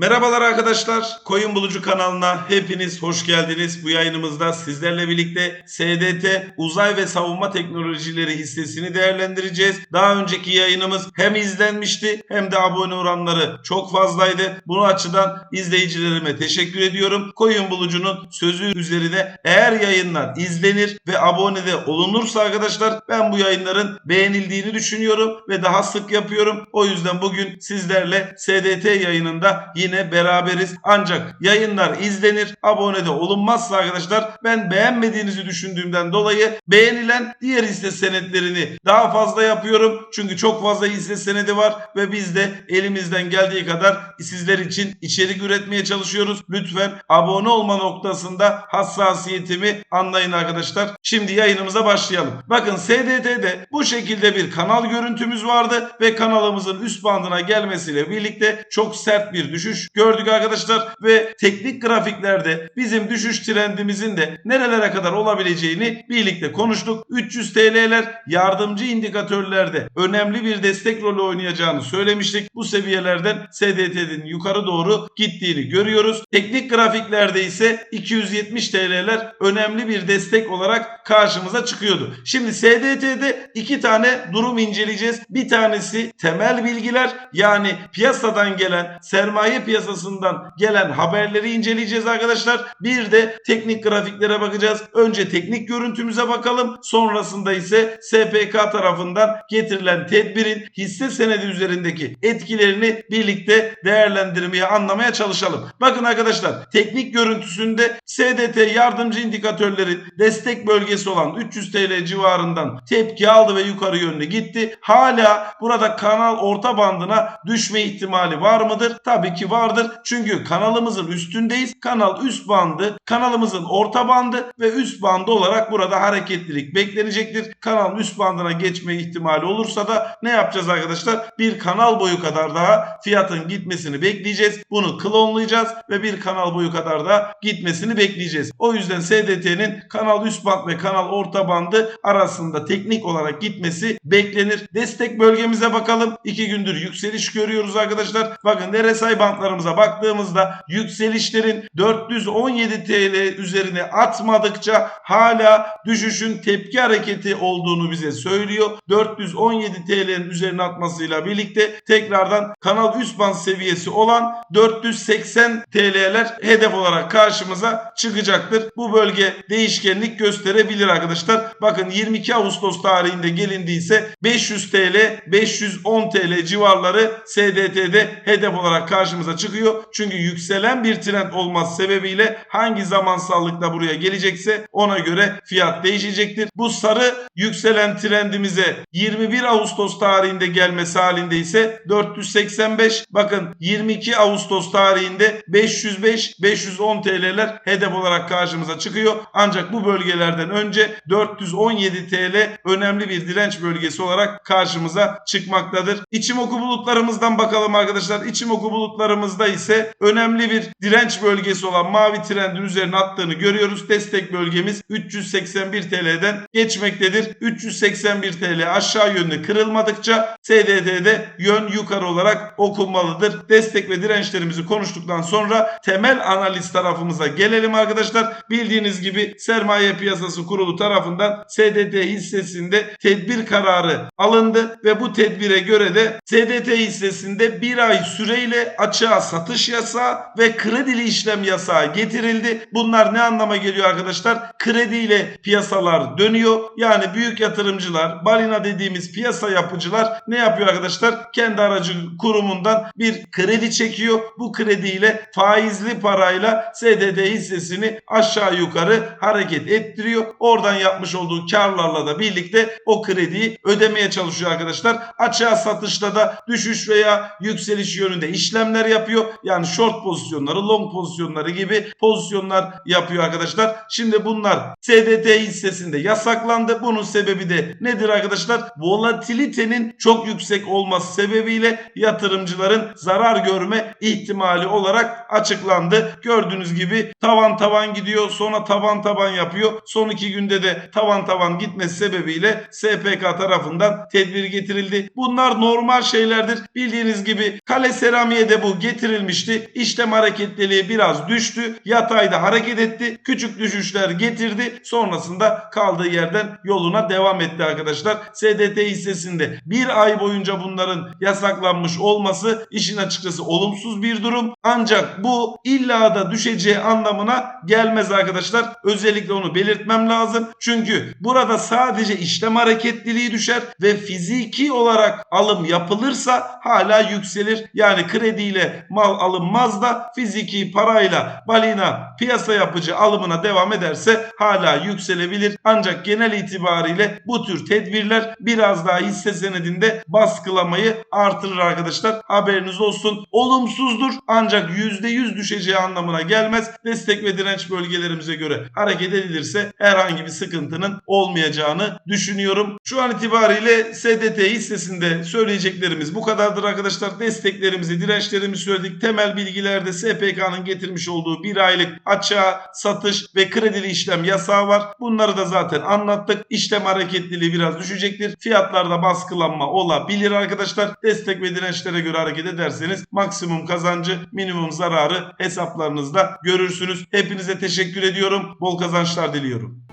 Merhabalar arkadaşlar. Koyun Bulucu kanalına hepiniz hoş geldiniz. Bu yayınımızda sizlerle birlikte SDT uzay ve savunma teknolojileri hissesini değerlendireceğiz. Daha önceki yayınımız hem izlenmişti hem de abone oranları çok fazlaydı. Bu açıdan izleyicilerime teşekkür ediyorum. Koyun Bulucu'nun sözü üzerine eğer yayınlar izlenir ve abone de olunursa arkadaşlar ben bu yayınların beğenildiğini düşünüyorum ve daha sık yapıyorum. O yüzden bugün sizlerle SDT yayınında yine beraberiz. Ancak yayınlar izlenir, abone de olunmazsa arkadaşlar ben beğenmediğinizi düşündüğümden dolayı beğenilen diğer hisse senetlerini daha fazla yapıyorum. Çünkü çok fazla hisse senedi var ve biz de elimizden geldiği kadar sizler için içerik üretmeye çalışıyoruz. Lütfen abone olma noktasında hassasiyetimi anlayın arkadaşlar. Şimdi yayınımıza başlayalım. Bakın SDT'de bu şekilde bir kanal görüntümüz vardı ve kanalımızın üst bandına gelmesiyle birlikte çok sert bir düşüş gördük arkadaşlar ve teknik grafiklerde bizim düşüş trendimizin de nerelere kadar olabileceğini birlikte konuştuk. 300 TL'ler yardımcı indikatörlerde önemli bir destek rolü oynayacağını söylemiştik. Bu seviyelerden SDT'nin yukarı doğru gittiğini görüyoruz. Teknik grafiklerde ise 270 TL'ler önemli bir destek olarak karşımıza çıkıyordu. Şimdi SDT'de iki tane durum inceleyeceğiz. Bir tanesi temel bilgiler yani piyasadan gelen sermaye piyasasından gelen haberleri inceleyeceğiz arkadaşlar. Bir de teknik grafiklere bakacağız. Önce teknik görüntümüze bakalım. Sonrasında ise SPK tarafından getirilen tedbirin hisse senedi üzerindeki etkilerini birlikte değerlendirmeye, anlamaya çalışalım. Bakın arkadaşlar teknik görüntüsünde SDT yardımcı indikatörlerin destek bölgesi olan 300 TL civarından tepki aldı ve yukarı yönlü gitti. Hala burada kanal orta bandına düşme ihtimali var mıdır? Tabii ki vardır. Çünkü kanalımızın üstündeyiz. Kanal üst bandı, kanalımızın orta bandı ve üst bandı olarak burada hareketlilik beklenecektir. Kanal üst bandına geçme ihtimali olursa da ne yapacağız arkadaşlar? Bir kanal boyu kadar daha fiyatın gitmesini bekleyeceğiz. Bunu klonlayacağız ve bir kanal boyu kadar da gitmesini bekleyeceğiz. O yüzden SDT'nin kanal üst band ve kanal orta bandı arasında teknik olarak gitmesi beklenir. Destek bölgemize bakalım. 2 gündür yükseliş görüyoruz arkadaşlar. Bakın RSI bantlarımıza baktığımızda yükselişlerin 417 TL üzerine atmadıkça hala düşüşün tepki hareketi olduğunu bize söylüyor. 417 TL'nin üzerine atmasıyla birlikte tekrardan kanal üst band seviyesi olan 480 TL'ler hedef olarak karşımıza çıkacaktır. Bu bölge değişkenlik gösterebilir arkadaşlar. Bakın 22 Ağustos tarihinde gelindiyse 500 TL, 510 TL civarları SDT'de hedef olarak karşımıza çıkıyor. Çünkü yükselen bir trend olması sebebiyle hangi zamansallıkla buraya gelecekse ona göre fiyat değişecektir. Bu sarı yükselen trendimize 21 Ağustos tarihinde gelmesi halinde ise 485 bakın 22 Ağustos tarihinde 505 510 TL'ler hedef olarak karşımıza çıkıyor. Ancak bu bölgelerden önce 417 TL önemli bir direnç bölgesi olarak karşımıza çıkmaktadır. İçim oku bulutlarımızdan bakalım arkadaşlar. İçim oku bulutlarımızda ise önemli bir direnç bölgesi olan mavi trendin üzerine attığını görüyoruz. Destek bölgemiz 381 TL'den geçmektedir. 381 TL aşağı yönlü kırılmadıkça SDT'de yön yukarı olarak okunmalıdır. Destek ve dirençlerimizi konuştuktan sonra temel analiz tarafımıza gelelim arkadaşlar. Bildiğiniz gibi sermaye piyasası kurulu tarafından SDT hissesinde tedbir kararı alındı ve bu tedbire göre de SDT hissesinde bir ay süreyle açığa satış yasağı ve kredili işlem yasağı getirildi. Bunlar ne anlama geliyor arkadaşlar? Krediyle piyasalar dönüyor. Yani büyük yatırımcılar, balina dediğimiz piyasa yapıcılar ne yapıyor arkadaşlar? Kendi aracı kurumundan bir kredi çekiyor. Bu krediyle faizli parayla SDT hissesini aşağı yukarı hareket ettiriyor. Oradan yapmış olduğu karlarla da birlikte o krediyi ödemeye çalışıyor arkadaşlar. Açığa satışta da düşüş veya yükseliş yönünde işlemler yapıyor. Yani short pozisyonları, long pozisyonları gibi pozisyonlar yapıyor arkadaşlar. Şimdi bunlar SDT hissesinde yasaklandı. Bunun sebebi de nedir arkadaşlar? Volatilitenin çok yüksek olması sebebiyle yatırımcıların zarar görme ihtimali olarak açıklandı. Gördüğünüz gibi tavan tavan gidiyor sonra tavan taban yapıyor. Son iki günde de tavan tavan gitmesi sebebiyle SPK tarafından tedbir getirildi. Bunlar normal şeylerdir. Bildiğiniz gibi kale seramiğe de bu getirilmişti. İşlem hareketliliği biraz düştü. Yatayda hareket etti. Küçük düşüşler getirdi. Sonrasında kaldığı yerden yoluna devam etti arkadaşlar. SDT hissesinde bir ay boyunca bunların yasaklanmış olması işin açıkçası olumsuz bir durum. Ancak bu illa da düşeceği anlamına gelmez arkadaşlar. Özellikle onu belirtmem lazım. Çünkü burada sadece işlem hareketliliği düşer ve fiziki olarak alım yapılırsa hala yükselir. Yani krediyle mal alınmaz da fiziki parayla balina piyasa yapıcı alımına devam ederse hala yükselebilir. Ancak genel itibariyle bu tür tedbirler biraz daha hisse senedinde baskılamayı artırır arkadaşlar. Haberiniz olsun. Olumsuzdur ancak %100 düşeceği anlamına gelmez. Destek ve direnç bölgelerimize göre hareket edilirse herhangi bir sıkıntının olmayacağını düşünüyorum. Şu an itibariyle SDT hissesinde söyleyeceklerimiz bu kadardır arkadaşlar. Desteklerimizi, dirençlerimizi söyledik. Temel bilgilerde SPK'nın getirmiş olduğu bir aylık açığa satış ve kredili işlem yasağı var. Bunları da zaten anlattık. İşlem hareketliliği biraz düşecektir. Fiyatlarda baskılanma olabilir arkadaşlar. Destek ve dirençlere göre hareket ederseniz maksimum kazancı, minimum zararı hesaplarınızda görürsünüz. Hepinize teşekkür ediyorum. Bol kazançlar diliyorum.